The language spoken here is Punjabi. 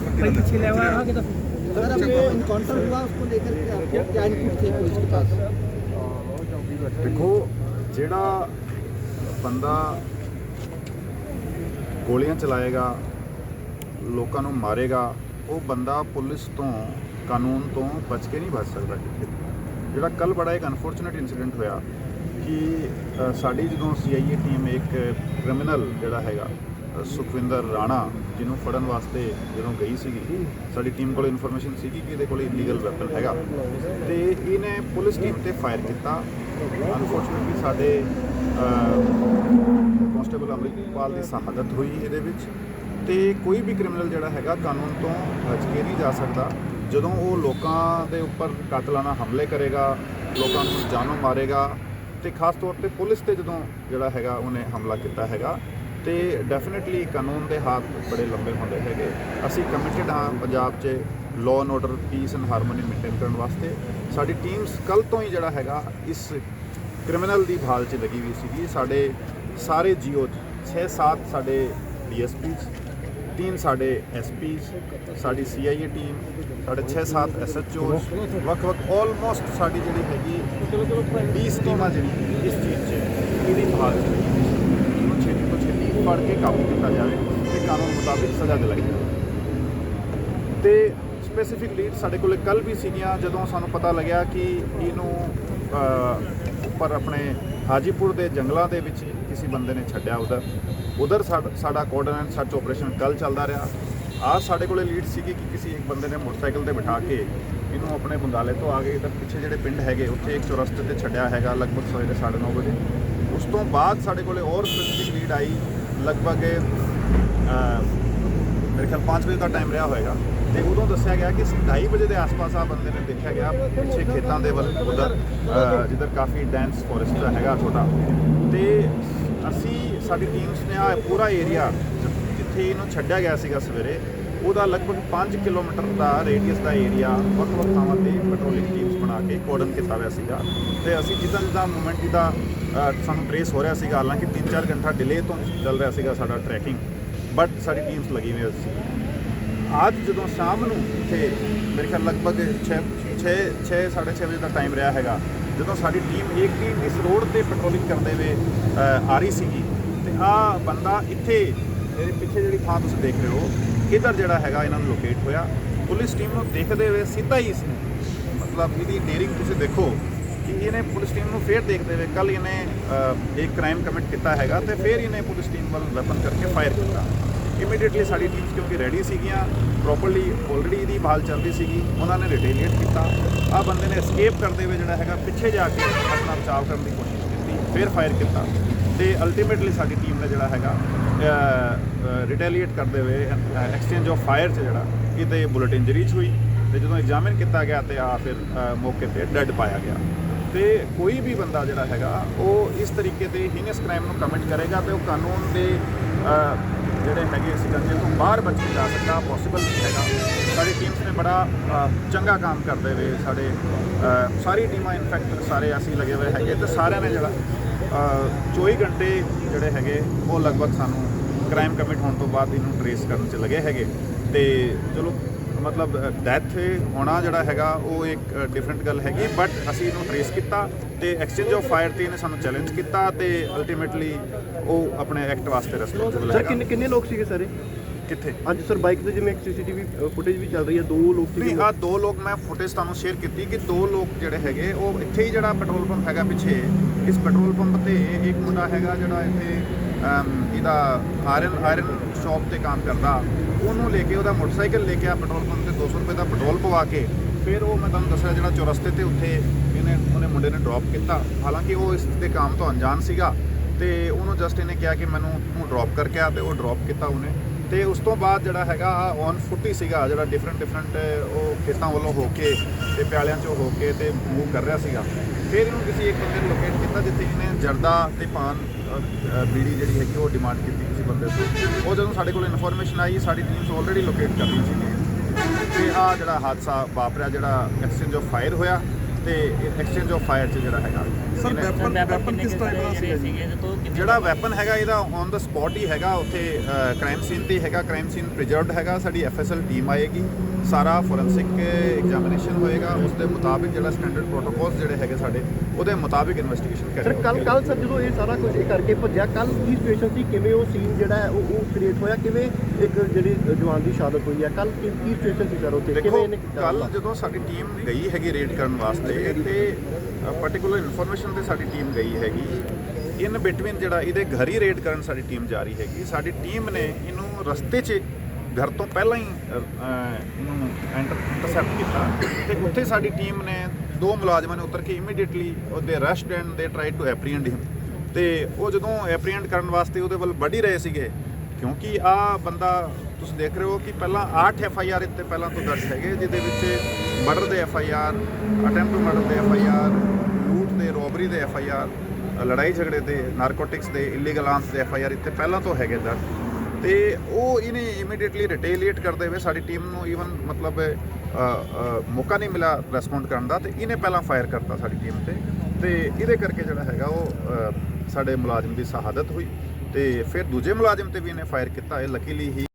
भाई पीछे ले हुआ आगे तो सर अब ये इनकाउंटर हुआ उसको लेकर के आपको क्या इनपुट थे पुलिस के पास ਦੇਖੋ ਜਿਹੜਾ ਬੰਦਾ ਗੋਲੀਆਂ ਚਲਾਏਗਾ ਲੋਕਾਂ ਨੂੰ ਮਾਰੇਗਾ ਉਹ ਬੰਦਾ ਪੁਲਿਸ ਤੋਂ ਕਾਨੂੰਨ ਤੋਂ ਬਚ ਕੇ ਨਹੀਂ ਬਚ ਸਕਦਾ ਕਿਤੇ ਜਿਹੜਾ ਕੱਲ ਬੜਾ ਇੱਕ ਅਨਫੋਰਚੂਨੇਟ ਇਨਸੀਡੈਂਟ ਹੋਇਆ ਕਿ ਅ, ਸਾਡੀ ਜਦੋਂ ਸੀਆਈਏ ਟੀਮ ਇੱਕ ਕ੍ਰਿਮੀਨਲ ਜਿਹੜਾ ਹੈਗਾ ਅ, ਸੁਖਵਿੰਦਰ ਰਾਣਾ, ਜਿਹਨੂੰ ਫੜਨ ਵਾਸਤੇ ਜਦੋਂ ਗਈ ਸੀਗੀ, ਸਾਡੀ ਟੀਮ ਕੋਲ ਇਨਫੋਰਮੇਸ਼ਨ ਸੀਗੀ ਕਿ ਇਹਦੇ ਕੋਲ ਇਲੀਗਲ ਵੈਪਨ ਹੈਗਾ। ਤੇ ਇਹਨੇ ਪੁਲਿਸ ਟੀਮ ਤੇ ਫਾਇਰ ਕੀਤਾ। ਅਨਫੋਰਚੂਨੇਟਲੀ ਸਾਡੇ ਕਨਸਟੇਬਲ ਅਮਰਿਤਪਾਲ ਦੀ ਸ਼ਹਾਦਤ ਹੋਈ ਇਹਦੇ ਵਿੱਚ। ਤੇ ਕੋਈ ਵੀ ਕ੍ਰਿਮੀਨਲ ਜਿਹੜਾ ਹੈਗਾ, ਕਾਨੂੰਨ ਤੋਂ ਬਚ ਕੇ ਨਹੀਂ ਜਾ ਸਕਦਾ। ਜਦੋਂ ਉਹ ਲੋਕਾਂ ਦੇ ਉੱਪਰ ਕਾਤਲਾਨਾ ਹਮਲੇ ਕਰੇਗਾ, ਲੋਕਾਂ ਨੂੰ ਜਾਨੋਂ ਮਾਰੇਗਾ, ਤੇ ਖਾਸ ਤੌਰ ਤੇ ਪੁਲਿਸ ਤੇ ਜਦੋਂ ਜਿਹੜਾ ਹੈਗਾ, ਉਹਨੇ ਹਮਲਾ ਕੀਤਾ ਹੈਗਾ ਤੇ ਡੈਫੀਨਿਟਲੀ ਕਾਨੂੰਨ ਦੇ ਹੱਥ ਬੜੇ ਲੰਬੇ ਹੁੰਦੇ ਹੈਗੇ। ਅਸੀਂ ਕਮਿਟਡ ਹਾਂ ਪੰਜਾਬ 'ਚ law and order peace and harmony maintain ਕਰਨ ਵਾਸਤੇ। ਸਾਡੀ ਟੀਮਸ ਕੱਲ ਤੋਂ ਹੀ ਜਿਹੜਾ ਹੈਗਾ, ਇਸ ਕ੍ਰਿਮੀਨਲ ਦੀ ਭਾਲ 'ਚ ਲੱਗੀ ਹੋਈ ਸੀਗੀ। ਸਾਡੇ ਸਾਰੇ ਜੀਓ 6-7 ਸਾਡੇ ਡੀਐਸਪੀਸ ਤਿੰਨ ਸਾਡੇ ਐਸਪੀਸ ਸਾਡੀ ਸੀਆਈਏ ਟੀਮ ਸਾਡੇ 6-7 ਐਸਐਚਓਸ ਵੱਖ-ਵੱਖ ਆਲਮੋਸਟ ਸਾਡੀ ਜਿਹੜੀ ਹੈਗੀ 20 ਟੀਮਾਂ ਜਿਹੜੀ ਇਸ ਚੀਜ਼ 'ਚ, ਇਹਦੀ ਭਾਲ 'ਚ ਛੇਤੀ ਤੋਂ ਫੜ ਕੇ ਕਾਬੂ ਕੀਤਾ ਜਾਵੇ ਤੇ ਕਾਨੂੰਨ ਮੁਤਾਬਿਕ ਸਜ਼ਾ ਦਿਲਾਈ ਜਾਵੇ। ਤੇ ਸਪੈਸੀਫਿਕ ਲੀਡ ਸਾਡੇ ਕੋਲ ਕੱਲ ਵੀ ਸੀਗੀਆਂ, ਜਦੋਂ ਸਾਨੂੰ ਪਤਾ ਲੱਗਿਆ ਕਿ ਇਹਨੂੰ ਉੱਪਰ ਆਪਣੇ ਹਾਜੀਪੁਰ ਦੇ ਜੰਗਲਾਂ ਦੇ ਵਿੱਚ ਕਿਸੇ ਬੰਦੇ ਨੇ ਛੱਡਿਆ ਉਧਰ। ਉਧਰ ਸਾਡਾ ਕੋਆਰਡੀਨੇਟ ਸਰਚ ਆਪਰੇਸ਼ਨ ਕੱਲ ਚੱਲਦਾ ਰਿਹਾ। ਆ ਸਾਡੇ ਕੋਲੇ ਲੀਡ ਸੀਗੀ ਕਿ ਕਿਸੇ ਇੱਕ ਬੰਦੇ ਨੇ ਮੋਟਰਸਾਈਕਲ ਤੇ ਬਿਠਾ ਕੇ ਇਹਨੂੰ ਆਪਣੇ ਬੰਗਾਲੇ ਤੋਂ ਆ ਕੇ ਇਧਰ ਪਿੱਛੇ ਜਿਹੜੇ ਪਿੰਡ ਹੈਗੇ, ਉੱਥੇ ਇੱਕ ਚੌਰਸਤੇ ਤੇ ਛੱਡਿਆ ਹੈਗਾ, ਲਗਭਗ ਸਵੇਰੇ 9:30 ਵਜੇ। ਉਸ ਤੋਂ ਬਾਅਦ ਸਾਡੇ ਕੋਲੇ ਹੋਰ ਸਪੈਸੀਫਿਕ ਲੀਡ ਆਈ ਲਗਭਗ ਮੇਰੇ ਖਿਆਲ 5 ਵਜੇ ਦਾ ਟਾਈਮ ਰਿਹਾ ਹੋਏਗਾ। ਤੇ ਉਦੋਂ ਦੱਸਿਆ ਗਿਆ ਕਿ 2:30 ਵਜੇ ਦੇ ਆਸ-ਪਾਸ ਆ ਬੰਦੇ ਨੇ ਦੇਖਿਆ ਗਿਆ, ਪਿੱਛੇ ਖੇਤਾਂ ਦੇ ਵੱਲ, ਉਧਰ ਜਿੱਧਰ ਕਾਫੀ ਡੈਂਸ ਫੋਰੈਸਟ ਹੈਗਾ ਛੋਟਾ। ਤੇ ਅਸੀਂ, ਸਾਡੀ ਟੀਮਸ ਨੇ ਆ ਪੂਰਾ ਏਰੀਆ ਜਿੱਥੇ ਇਹਨੂੰ ਛੱਡਿਆ ਗਿਆ ਸੀਗਾ ਸਵੇਰੇ, ਉਹਦਾ ਲਗਭਗ 5 ਕਿਲੋਮੀਟਰ ਦਾ ਰੇਡੀਅਸ ਦਾ ਏਰੀਆ ਵੱਖ-ਵੱਖ ਥਾਵਾਂ ਤੇ ਪੈਟਰੋਲਿੰਗ ਟੀਮਸ ਬਣਾ ਕੇ ਕੋਡਨ ਕੀਤਾ ਹੋਇਆ ਸੀਗਾ। ਤੇ ਅਸੀਂ ਜਿੱਦਾਂ ਜਿੱਦਾਂ ਮੂਵਮੈਂਟ ਦਾ ਸਾਨੂੰ ਟ੍ਰੇਸ ਹੋ ਰਿਹਾ ਸੀਗਾ, ਹਾਲਾਂਕਿ 3-4 ਘੰਟਾ ਡਿਲੇ ਤੋਂ ਚੱਲ ਰਿਹਾ ਸੀਗਾ ਸਾਡਾ ਟਰੈਕਿੰਗ ਬਟ ਸਾਡੀ ਟੀਮਸ ਲੱਗੀ ਹੋਈ ਸੀ ਅੱਜ ਜਦੋਂ ਸ਼ਾਮ ਨੂੰ ਇੱਥੇ, ਮੇਰੇ ਖਿਆਲ ਲਗਭਗ 6 6 6 6:30 ਵਜੇ ਦਾ ਟਾਈਮ ਰਿਹਾ ਹੈਗਾ, ਜਦੋਂ ਸਾਡੀ ਟੀਮ ਇੱਕ ਟੀਮ ਇਸ ਰੋਡ ਤੇ ਪੈਟਰੋਲਿੰਗ ਕਰਦੇ ਹੋਏ ਆ ਰਹੀ ਸੀਗੀ, ਤੇ ਆ ਬੰਦਾ ਇੱਥੇ, ਮੇਰੇ ਪਿੱਛੇ ਜਿਹੜੀ ਥਾਂ ਤੁਸੀਂ ਦੇਖ ਰਹੇ ਹੋ ਇਧਰ ਜਿਹੜਾ ਹੈਗਾ ਇਹਨਾਂ ਨੂੰ ਲੋਕੇਟ ਹੋਇਆ, ਪੁਲਿਸ ਟੀਮ ਨੂੰ ਦੇਖਦੇ ਹੋਏ ਸਿੱਧਾ ਹੀ ਇਸਨੇ ਮਤਲਬ ਇਹਦੀ ਡੇਰਿੰਗ ਤੁਸੀਂ ਦੇਖੋ ਕਿ ਇਹਨੇ ਪੁਲਿਸ ਟੀਮ ਨੂੰ ਫੇਰ ਦੇਖਦੇ ਹੋਏ ਕੱਲ ਇਹਨੇ ਇੱਕ ਕ੍ਰਾਈਮ ਕਮਿਟ ਕੀਤਾ ਹੈਗਾ ਤੇ ਫੇਰ ਇਹਨੇ ਪੁਲਿਸ ਟੀਮ ਵੱਲ ਵੈਪਨ ਕਰਕੇ ਫਾਇਰ ਕੀਤਾ। ਇਮੀਡੀਏਟਲੀ ਸਾਡੀ ਟੀਮਸ ਕਿਉਂਕਿ ਰੈਡੀ ਸੀਗੀਆਂ ਪ੍ਰੋਪਰਲੀ ਆਲਰੇਡੀ ਇਹਦੀ ਭਾਲ ਚੱਲਦੀ ਸੀਗੀ, ਉਹਨਾਂ ਨੇ ਰਿਟੇਲੀਏਟ ਕੀਤਾ। ਆ ਬੰਦੇ ਨੇ escape ਕਰਦੇ ਹੋਏ ਜਿਹੜਾ ਹੈਗਾ ਪਿੱਛੇ ਜਾ ਕੇ ਆਪਣਾ ਬਚਾਅ ਕਰਨ ਦੀ ਕੋਸ਼ਿਸ਼ ਕੀਤੀ, ਫਿਰ ਫਾਇਰ ਕੀਤਾ। ਤੇ ਅਲਟੀਮੇਟਲੀ ਸਾਡੀ ਟੀਮ ਨੇ ਜਿਹੜਾ ਹੈਗਾ ਰਿਟੇਲੀਏਟ ਕਰਦੇ ਹੋਏ ਐਕਸਚੇਂਜ ਆਫ ਫਾਇਰ 'ਚ ਜਿਹੜਾ ਕਿਤੇ ਬੁਲਟ ਇੰਜਰੀ 'ਚ ਹੋਈ। ਤੇ ਜਦੋਂ ਐਗਜ਼ਾਮਿਨ ਕੀਤਾ ਗਿਆ ਤੇ ਆ ਫਿਰ ਮੌਕੇ ਤੇ ਡੈੱਡ ਪਾਇਆ ਗਿਆ। ਤੇ ਕੋਈ ਵੀ ਬੰਦਾ ਜਿਹੜਾ ਹੈਗਾ ਉਹ ਇਸ ਤਰੀਕੇ ਦੇ ਹੀਨਸ ਕ੍ਰਾਈਮ ਨੂੰ ਕਮਿਟ ਕਰੇਗਾ ਤੇ ਉਹ ਕਾਨੂੰਨ ਦੇ ਜਿਹੜੇ ਹੈਗੇ ਸਿਕੰਜੇ ਤੋਂ ਬਾਹਰ ਬਚ ਕੇ ਜਾ ਸਕਦਾ ਪੋਸੀਬਲ ਨਹੀਂ ਹੈਗਾ। ਸਾਡੀ ਟੀਮਸ ਨੇ ਬੜਾ ਚੰਗਾ ਕੰਮ ਕਰਦੇ ਰਹੇ ਸਾਡੇ ਸਾਰੀ ਟੀਮਾਂ ਇਨਫੈਕਟ ਸਾਰੇ ਅਸੀਂ ਲੱਗੇ ਹੋਏ ਹੈਗੇ ਤੇ ਸਾਰਿਆਂ ਨੇ ਜਿਹੜਾ ਅ, 24 ਘੰਟੇ ਜਿਹੜੇ ਹੈਗੇ ਉਹ ਲਗਭਗ ਸਾਨੂੰ ਕ੍ਰਾਈਮ ਕਮਿਟ ਹੋਣ ਤੋਂ ਬਾਅਦ ਇਹਨੂੰ ਟਰੇਸ ਕਰਨ ਚ ਲੱਗੇ ਹੈਗੇ। ਤੇ ਚਲੋ ਮਤਲਬ ਡੈਥ ਹੋਣਾ ਜਿਹੜਾ ਹੈਗਾ ਉਹ ਇੱਕ ਡਿਫਰੈਂਟ ਗੱਲ ਹੈਗੀ ਬਟ ਅਸੀਂ ਇਹਨੂੰ ਟਰੇਸ ਕੀਤਾ ਤੇ ਐਕਸਚੇਂਜ ਆਫ ਫਾਇਰ ਤੇ ਇਹਨੇ ਸਾਨੂੰ ਚੈਲੰਜ ਕੀਤਾ ਤੇ ਅਲਟੀਮੇਟਲੀ ਉਹ ਆਪਣੇ ਐਕਟ ਵਾਸਤੇ ਰਿਸਪੌਂਸਿਬਲ ਸਰ ਹੈਗਾ। ਕਿੰਨੇ ਕਿੰਨੇ ਲੋਕ ਸੀਗੇ ਸਾਰੇ? ਕਿੱਥੇ? ਅੱਜ ਸਰ ਬਾਈਕ ਤੇ ਜਿਵੇਂ ਸੀਸੀਟੀਵੀ ਫੁਟੇਜ ਵੀ ਚੱਲ ਰਹੀ ਹੈ ਦੋ ਲੋਕ ਨਹੀਂ ਆ ਦੋ ਲੋਕ ਮੈਂ ਫੁਟੇਜ ਤੁਹਾਨੂੰ ਸ਼ੇਅਰ ਕੀਤੀ ਕਿ ਦੋ ਲੋਕ ਜਿਹੜੇ ਹੈਗੇ ਉਹ ਇੱਥੇ ਹੀ ਜਿਹੜਾ ਪੈਟਰੋਲ ਪੰਪ ਹੈਗਾ ਪਿੱਛੇ ਇਸ ਪੈਟਰੋਲ ਪੰਪ ਤੇ ਇੱਕ ਮੁੰਡਾ ਹੈਗਾ ਜਿਹੜਾ ਇੱਥੇ ਇਹਦਾ ਆਇਰਨ ਆਇਰਨ ਸ਼ਾਪ ਤੇ ਕੰਮ ਕਰਦਾ। ਉਹਨੂੰ ਲੈ ਕੇ, ਉਹਦਾ ਮੋਟਰਸਾਈਕਲ ਲੈ ਕੇ ਆ ਪੈਟਰੋਲ ਪੰਪ ਤੇ 200 ਰੁਪਏ ਦਾ ਪੈਟਰੋਲ ਪਵਾ ਕੇ ਫਿਰ ਉਹ ਮੈਂ ਤੁਹਾਨੂੰ ਦੱਸਿਆ ਜਿਹੜਾ ਚੌਰਸਤੇ ਤੇ ਉੱਥੇ ਇਹਨੇ, ਉਹਨੇ ਮੁੰਡੇ ਨੇ ਡ੍ਰੌਪ ਕੀਤਾ। ਹਾਲਾਂਕਿ ਉਹ ਇਸ ਦੇ ਕੰਮ ਤੋਂ ਅਣਜਾਣ ਸੀਗਾ ਤੇ ਉਹਨੂੰ ਜਸਟ ਇਹਨੇ ਕਿਹਾ ਕਿ ਮੈਨੂੰ ਤੂੰ ਡ੍ਰੌਪ ਕਰਕੇ ਆ ਤੇ ਉਹ ਡ੍ਰੌਪ ਕੀਤਾ ਉਹਨੇ। ਤੇ ਉਸ ਤੋਂ ਬਾਅਦ ਜਿਹੜਾ ਹੈਗਾ ਔਨ ਫੁੱਟ ਹੀ ਸੀਗਾ, ਜਿਹੜਾ ਡਿਫਰੈਂਟ ਡਿਫਰੈਂਟ ਉਹ ਖੇਤਾਂ ਵੱਲੋਂ ਹੋ ਕੇ ਤੇ ਪਿਆਲਿਆਂ ਚੋਂ ਹੋ ਕੇ ਤੇ ਮੂਵ ਕਰ ਰਿਹਾ ਸੀਗਾ। ਫਿਰ ਇਹਨੂੰ ਕਿਸੇ ਇੱਕ ਬੰਦੇ ਨੇ ਲੋਕੇਟ ਕੀਤਾ ਜਿੱਥੇ ਇਹਨੇ ਜਰਦਾ ਤੇ ਪਾਨ ਬੀੜੀ ਜਿਹੜੀ ਹੈਗੀ ਉਹ ਡਿਮਾਂਡ ਕੀਤੀ ਕਿਸੇ ਬੰਦੇ ਤੋਂ। ਉਹ ਜਦੋਂ ਸਾਡੇ ਕੋਲ ਇਨਫੋਰਮੇਸ਼ਨ ਆਈ, ਸਾਡੀ ਟੀਮਸ ਆਲਰੇਡੀ ਲੋਕੇਟ ਕਰ ਰਹੀ ਸੀ ਤੇ ਆ ਜਿਹੜਾ ਹਾਦਸਾ ਵਾਪਰਿਆ, ਜਿਹੜਾ ਐਕਸਚੇਂਜ ਆਫ ਫਾਇਰ ਹੋਇਆ, ਤੇ ਐਕਸਚੇਂਜ ਆਫ ਫਾਇਰ 'ਚ ਜਿਹੜਾ ਹੈਗਾ। ਸਰ ਵੈਪਨ ਵੈਪਨ ਕਿਸ ਟਾਈਪ ਦਾ ਜੀ ਜਿਹੜਾ ਵੈਪਨ ਹੈਗਾ ਇਹਦਾ ਔਨ ਦਾ ਸਪੌਟ ਹੀ ਹੈਗਾ ਉੱਥੇ ਕ੍ਰਾਈਮ ਸੀਨ ਤੇ ਹੈਗਾ ਕ੍ਰਾਈਮ ਸੀਨ ਪ੍ਰੀਜ਼ਰਵਡ ਹੈਗਾ ਸਾਡੀ ਐਫਐਸਐਲ ਟੀਮ ਆਏਗੀ ਸਾਰਾ ਫੋਰੈਂਸਿਕ ਐਗਜ਼ਾਮੀਨੇਸ਼ਨ ਹੋਏਗਾ ਉਸ ਦੇ ਮੁਤਾਬਿਕ ਜਿਹੜਾ ਸਟੈਂਡਰਡ ਪ੍ਰੋਟੋਕੋਲਸ ਜਿਹੜੇ ਹੈਗੇ ਸਾਡੇ ਉਹਦੇ ਮੁਤਾਬਿਕ ਇਨਵੈਸਟੀਗੇਸ਼ਨ ਸਰ ਕਰਾਂਗੇ ਕੱਲ ਕੱਲ ਸਰ ਜਦੋਂ ਇਹ ਸਾਰਾ ਕੁਝ ਇਹ ਕਰਕੇ ਭੱਜਿਆ ਕੱਲ ਕੀ ਸਿਚੁਏਸ਼ਨ ਸੀ? ਕਿਵੇਂ ਉਹ ਸੀਨ ਜਿਹੜਾ ਉਹ ਉਹ ਕ੍ਰੀਏਟ ਹੋਇਆ? ਕਿਵੇਂ ਇੱਕ ਜਿਹੜੀ ਜਵਾਨ ਦੀ ਸ਼ਹਾਦਤ ਹੋਈ ਹੈ? ਕੱਲ ਕੀ ਕੀ ਸਿਚੁਏਸ਼ਨ ਸੀ ਸਰ ਉੱਥੇ? ਇਹਨੇ ਕੀਤਾ? ਕੱਲ? ਜਦੋਂ ਸਾਡੀ ਟੀਮ ਗਈ ਹੈਗੀ ਰੇਡ ਕਰਨ ਵਾਸਤੇ ਤੇ ਪਾਰਟਿਕੂਲਰ ਇਨਫੋਰਮੇਸ਼ਨ ਤੇ ਸਾਡੀ ਟੀਮ ਗਈ ਹੈਗੀ। ਇਨ ਬਿਟਵੀਨ ਜਿਹੜਾ ਇਹਦੇ ਘਰ ਹੀ ਰੇਡ ਕਰਨ ਸਾਡੀ ਟੀਮ ਜਾ ਰਹੀ ਹੈਗੀ। ਸਾਡੀ ਟੀਮ ਨੇ ਇਹਨੂੰ ਰਸਤੇ 'ਚ ਘਰ ਤੋਂ ਪਹਿਲਾਂ ਹੀ ਅ, ਅ, ਇਹਨੂੰ ਇੰਟਰਸੈਪਟ ਕੀਤਾ ਤੇ ਉੱਥੇ ਸਾਡੀ ਟੀਮ ਨੇ ਦੋ ਮੁਲਾਜ਼ਮਾਂ ਨੇ ਉਤਰ ਕੇ ਇਮੀਡੀਏਟਲੀ ਉਹਦੇ ਅਰੈਸਟ ਐਂਡ ਦੇ ਟਰਾਈ ਟੂ ਐਪਰੀਹੈਂਡ ਹਿਮ ਤੇ ਉਹ ਜਦੋਂ ਐਪਰੀਹੈਂਡ ਕਰਨ ਵਾਸਤੇ ਉਹਦੇ ਵੱਲ ਵੱਢ ਹੀ ਰਹੇ ਸੀਗੇ ਕਿਉਂਕਿ ਆ ਬੰਦਾ ਤੁਸੀਂ ਦੇਖ ਰਹੇ ਹੋ ਕਿ ਪਹਿਲਾਂ 8 ਐਫ ਆਈ ਆਰ ਇੱਥੇ ਪਹਿਲਾਂ ਤੋਂ ਦਰਜ ਹੈਗੇ ਜਿਹਦੇ ਵਿੱਚ ਮਰਡਰ ਦੇ F I R attempt to murder ਦੇ ਐਫ ਆਈ ਆਰ ਰੋਬਰੀ ਦੇ ਐਫ ਆਈ ਆਰ ਲੜਾਈ ਝਗੜੇ ਦੇ ਨਾਰਕੋਟਿਕਸ ਦੇ ਇਲੀਗਲ ਆਰਮਸ ਦੇ ਐਫ ਆਈ ਆਰ ਇੱਥੇ ਪਹਿਲਾਂ ਤੋਂ ਹੈਗੇ ਦਰਜ ਤੇ ਉਹ ਇਹਨੇ ਇਮੀਡੀਏਟਲੀ ਰਿਟੇਲੀਏਟ ਕਰਦੇ ਹੋਏ ਸਾਡੀ ਟੀਮ ਨੂੰ ਈਵਨ ਮਤਲਬ ਮੌਕਾ ਨਹੀਂ ਮਿਲਿਆ ਰੈਸਪੌਂਡ ਕਰਨ ਦਾ ਤੇ ਇਹਨੇ ਪਹਿਲਾਂ ਫਾਇਰ ਕਰਤਾ ਸਾਡੀ ਟੀਮ ਤੇ। ਤੇ ਇਹਦੇ ਕਰਕੇ ਜਿਹੜਾ ਹੈਗਾ ਉਹ ਸਾਡੇ ਮੁਲਾਜ਼ਮ ਦੀ ਸ਼ਹਾਦਤ ਹੋਈ ਤੇ ਫਿਰ ਦੂਜੇ ਮੁਲਾਜ਼ਮ ਤੇ ਵੀ ਇਹਨੇ ਫਾਇਰ ਕੀਤਾ। ਇਹ ਲੱਕੀਲੀ ਹੀ